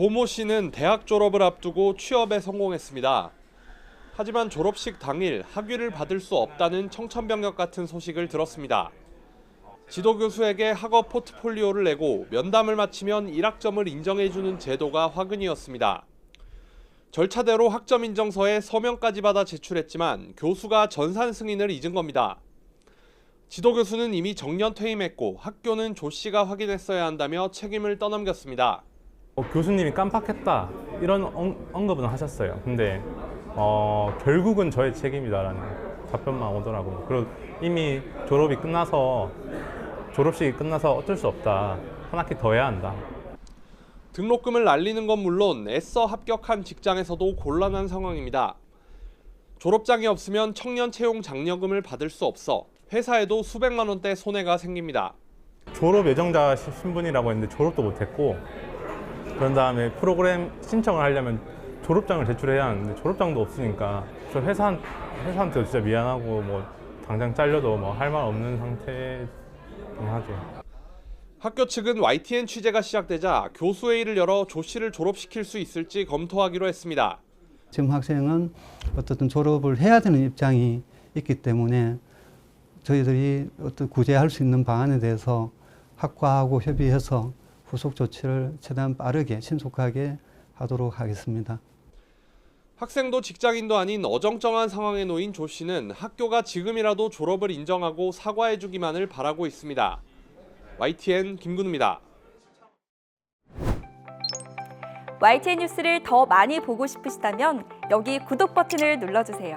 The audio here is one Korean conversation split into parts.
조모 씨는 대학 졸업을 앞두고 취업에 성공했습니다. 하지만 졸업식 당일 학위를 받을 수 없다는 청천벽력 같은 소식을 들었습니다. 지도 교수에게 학업 포트폴리오를 내고 면담을 마치면 1학점을 인정해주는 제도가 화근이었습니다. 절차대로 학점 인정서에 서명까지 받아 제출했지만 교수가 전산 승인을 잊은 겁니다. 지도 교수는 이미 정년 퇴임했고 학교는 조 씨가 확인했어야 한다며 책임을 떠넘겼습니다. 어, 교수님이 깜빡했다 이런 언, 언급은 하셨어요. 근데 어, 결국은 저의 책임이다라는 답변만 오더라고요. 그리고 이미 졸업이 끝나서 졸업식이 끝나서 어쩔 수 없다. 한 학기 더 해야 한다. 등록금을 날리는 건 물론 애써 합격한 직장에서도 곤란한 상황입니다. 졸업장이 없으면 청년 채용 장려금을 받을 수 없어 회사에도 수백만 원대 손해가 생깁니다. 졸업 예정자 시- 신분이라고 했는데 졸업도 못했고 그런 다음에 프로그램 신청을 하려면 졸업장을 제출해야 하는데 졸업장도 없으니까 저 회사 회사한테 진짜 미안하고 뭐 당장 잘려도 뭐 할 말 없는 상태긴 하죠. 학교 측은 YTN 취재가 시작되자 교수회의를 열어 조 씨를 졸업시킬 수 있을지 검토하기로 했습니다. 지금 학생은 어떻든 졸업을 해야 되는 입장이 있기 때문에 저희들이 어떤 구제할 수 있는 방안에 대해서 학과하고 협의해서 후속 조치를 최대한 빠르게 신속하게 하도록 하겠습니다. 학생도 직장인도 아닌 어정쩡한 상황에 놓인 조 씨는 학교가 지금이라도 졸업을 인정하고 사과해주기만을 바라고 있습니다. YTN 김근우입니다. YTN 뉴스를 더 많이 보고 싶으시다면 여기 구독 버튼을 눌러주세요.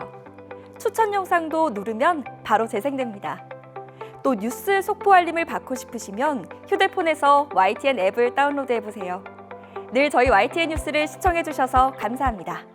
추천 영상도 누르면 바로 재생됩니다. 또 뉴스 속보 알림을 받고 싶으시면 휴대폰에서 YTN 앱을 다운로드해 보세요. 늘 저희 YTN 뉴스를 시청해 주셔서 감사합니다.